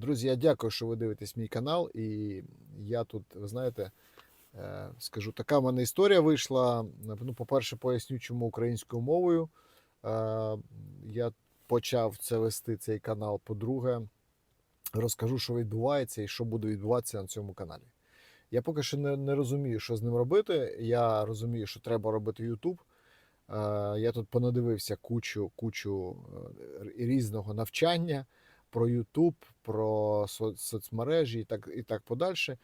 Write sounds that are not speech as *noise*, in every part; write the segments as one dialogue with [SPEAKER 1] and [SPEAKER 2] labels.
[SPEAKER 1] Друзі, я дякую, що ви дивитесь мій канал. І я тут, ви знаєте, е, скажу, така в мене історія вийшла. Ну, по-перше, поясню, чому українською мовою. Е, Я почав це вести цей канал. По-друге, розкажу, що відбувається і що буде відбуватися на цьому каналі. Я поки що не, не розумію, що з ним робити. Я розумію, що треба робити YouTube. Е, Я тут понадивився кучу, кучу різного навчання про YouTube, про соцмережі і так, і так подальше.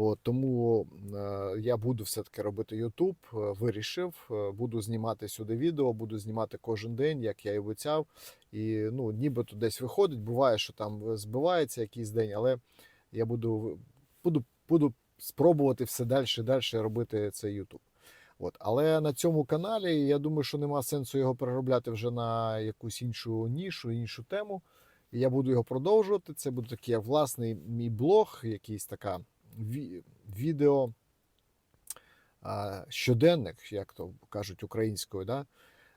[SPEAKER 1] От, тому е, я буду все-таки робити YouTube, е, вирішив, е, буду знімати сюди відео, буду знімати кожен день, як я і обіцяв. І ну, нібито десь виходить. Буває, що там збивається якийсь день, але я буду, буду, буду спробувати все далі і далі робити цей YouTube. От. Але на цьому каналі я думаю, що нема сенсу його переробляти вже на якусь іншу нішу, іншу тему. Я буду його продовжувати. Це буде такий як власний мій блог, якийсь така ві- відео а, щоденник, як то кажуть українською. Да?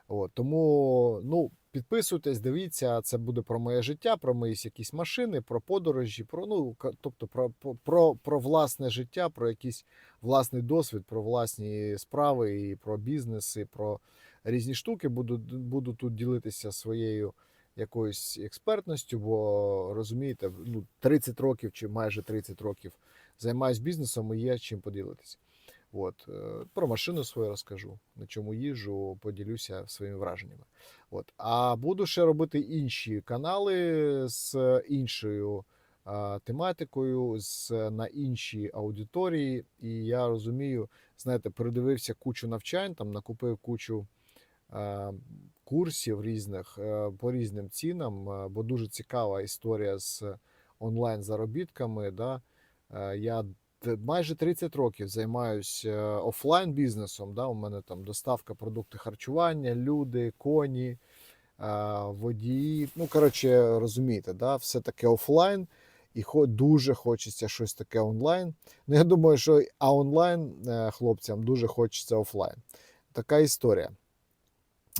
[SPEAKER 1] От, тому ну, підписуйтесь, дивіться, це буде про моє життя, про мої якісь машини, про подорожі, про ну тобто про, про- про, власне життя, про якийсь власний досвід, про власні справи і про бізнес, про різні штуки. Буду, буду тут ділитися своєю якоюсь експертністю, бо розумієте, ну 30 років чи майже 30 років займаюся бізнесом і є чим поділитися. От, е, про машину свою розкажу, на чому їжджу, поділюся своїми враженнями. От. А буду ще робити інші канали з іншою а, тематикою, з, на іншій аудиторії. І я розумію, знаєте, передивився кучу навчань, там накупив кучу курсів різних е, по різним цінам, е, бо дуже цікава історія з онлайн заробітками. Да? Е, Я майже 30 років займаюся офлайн бізнесом. Да? У мене там доставка продукти харчування, люди, коні, е, водії. Ну, коротше, розумієте, да? все таке офлайн. І дуже хочеться щось таке онлайн. Ну, я думаю, що а онлайн е, хлопцям дуже хочеться офлайн. Така історія.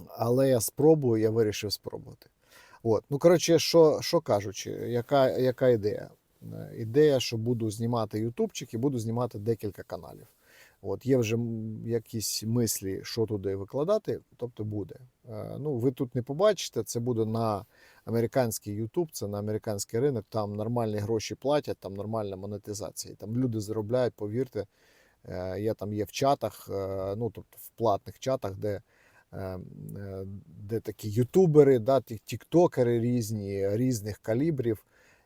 [SPEAKER 1] Але я спробую, я вирішив спробувати. От. Ну, коротше, що, що кажучи, яка, яка ідея? Е, Ідея, що буду знімати ютубчик і буду знімати декілька каналів. От є вже якісь мислі, що туди викладати, тобто буде. Е, Ну, ви тут не побачите, це буде на американський Ютуб, це на американський ринок, там нормальні гроші платять, там нормальна монетизація. Там люди заробляють, повірте. Е, Я там є в чатах, ну тобто в платних чатах, де, де такі ютубери, да, тіктокери різні, різних калібрів.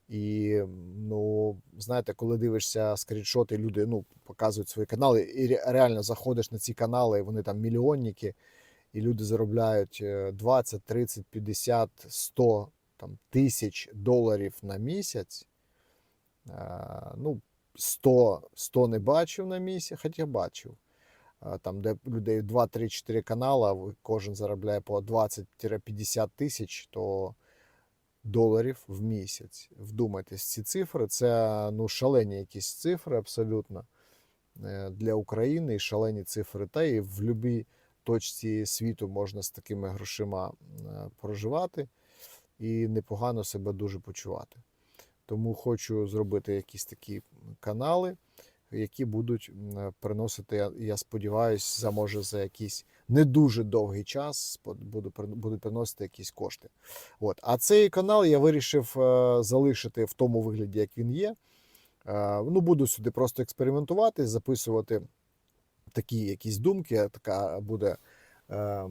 [SPEAKER 1] І ну, знаєте, коли дивишся скріншоти, люди ну, показують свої канали, і реально заходиш на ці канали, вони там мільйонники, і люди заробляють е, 20, 30, 50, 100 там, тисяч доларів на місяць. Е, Ну, 100, 100 не бачив на місяць, хоча бачив. Там, де людей 2, 3, 4 канала, кожен заробляє по 20-50 тисяч, то доларів в місяць. Вдумайтесь, ці цифри це ну, шалені якісь цифри абсолютно е, для України і шалені цифри. Та і в будь-якій точці світу можна з такими грошима е, проживати і непогано себе дуже почувати. Тому хочу зробити якісь такі канали, які будуть приносити, я- сподіваюся, за може за якийсь не дуже довгий час буду, будуть приносити якісь кошти. От. А цей канал я вирішив е, залишити в тому вигляді, як він є. Е, ну, буду сюди просто експериментувати, записувати такі якісь думки. Така буде е,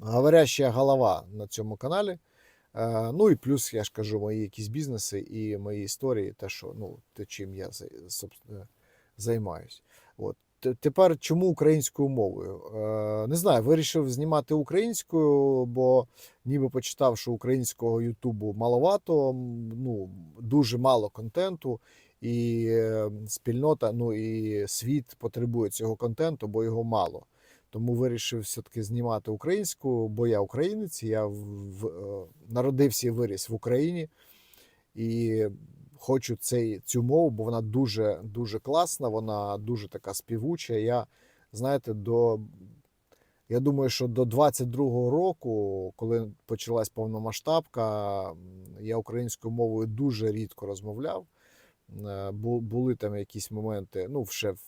[SPEAKER 1] говоряща голова на цьому каналі. Е, ну і плюс, я ж кажу, мої якісь бізнеси і мої історії, те, що ну, те, чим я собственно, займаюсь. От. Тепер чому українською мовою? Е, не знаю, вирішив знімати українською, бо ніби почитав, що українського Ютубу маловато, ну, дуже мало контенту, і е, спільнота, ну і світ потребує цього контенту, бо його мало. Тому вирішив все-таки знімати українську, бо я українець, я в, в, е, народився і виріс в Україні. І хочу цей, цю мову, бо вона дуже, дуже класна, вона дуже така співуча. Я, знаєте, до Я думаю, що до 22-го року, коли почалась повномасштабка, я українською мовою дуже рідко розмовляв. Е, Були там якісь моменти, ну, ще в,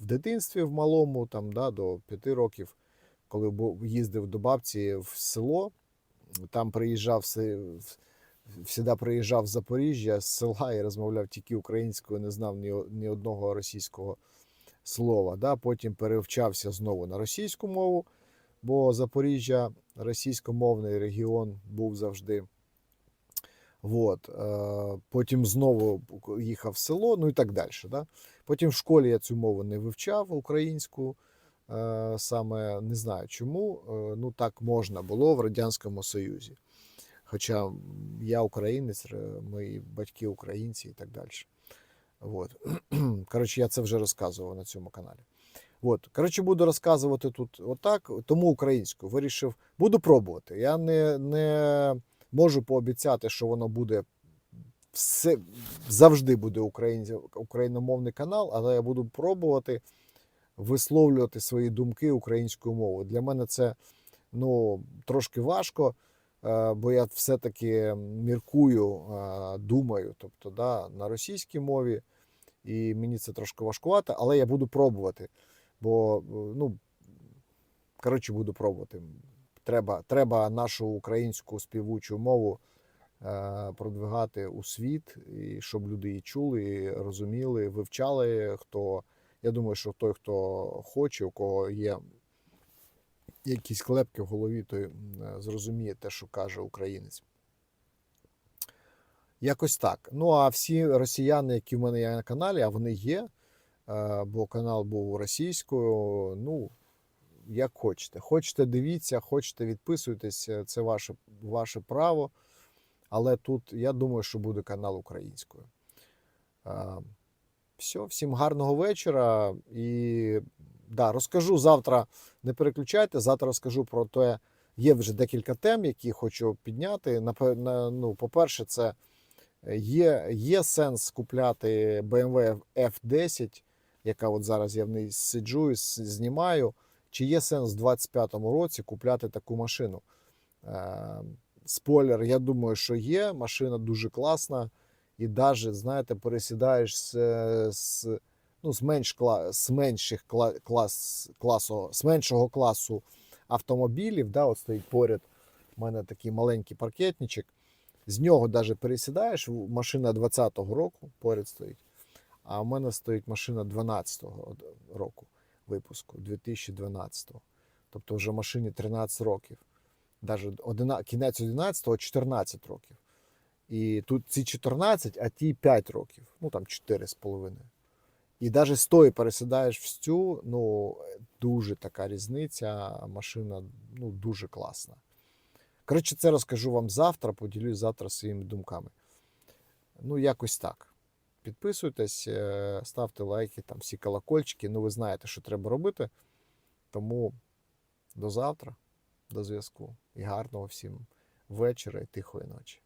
[SPEAKER 1] дитинстві, в малому, там, да, до 5 років, коли їздив до бабці в село, там приїжджав завжди приїжджав з Запоріжжя з села і розмовляв тільки українською, не знав ні, ні одного російського слова. Да? Потім перевчався знову на російську мову, бо Запоріжжя російськомовний регіон був завжди. Вот. е, Потім знову їхав в село, ну і так далі. Да? Потім в школі я цю мову не вивчав українську. е, Саме не знаю чому. е, Ну так можна було в Радянському Союзі. Хоча я українець, мої батьки українці і так далі. Вот. *clears throat* Коротше, я це вже розказував на цьому каналі. От. Коротше, буду розказувати тут отак, тому українською. Вирішив, буду пробувати. Я не, не можу пообіцяти, що воно буде все завжди буде україномовний канал, але я буду пробувати висловлювати свої думки українською мовою. Для мене це ну, трошки важко, бо я все-таки міркую, е, думаю, тобто да, на російській мові, і мені це трошки важкувато, але я буду пробувати. Бо, е, ну, коротше, буду пробувати. Треба, треба нашу українську співучу мову е, продвигати у світ, і щоб люди її чули, і розуміли, вивчали. Хто я думаю, що той, хто хоче, у кого є якісь клепки в голові, е, зрозуміє те, що каже українець. Якось так. Ну а всі росіяни, які в мене є на каналі, а вони є, е, бо канал був російською. Ну, як хочете. Хочете, дивіться, хочете, відписуйтесь, е, це ваше, ваше право. Але тут я думаю, що буде канал українською. Все, всім гарного вечора. І да, розкажу завтра. Не переключайте. Завтра розкажу про те. Є вже декілька тем, які хочу підняти. Ну, по-перше, це е, є, є сенс купляти BMW F10, яка от зараз я в ній сиджу і знімаю. Чи є сенс в 2025 році купляти таку машину? Е, Спойлер, я думаю, що є. Машина дуже класна. І навіть, знаєте, пересідаєш з, е, з, ну, з, менш кла, з менших кла, клас, класу, з меншого класу автомобілів. Да, от стоїть поряд у мене такий маленький паркетничок. З нього навіть пересідаєш, машина 20-го року поряд стоїть. А у мене стоїть машина 12-го року випуску, 2012-го. Тобто вже машині 13 років. Навіть одина, кінець 11-го 14 років. І тут ці 14, а ті 5 років, ну там 4,5. І навіть з тої пересідаєш в цю, ну дуже така різниця. Машина ну, дуже класна. Коротше, це розкажу вам завтра, поділюсь завтра своїми думками. Ну, якось так. Підписуйтесь, е, ставте лайки, там всі колокольчики. Ну, ви знаєте, що треба робити. Тому до завтра, до зв'язку. І гарного всім вечора і тихої ночі.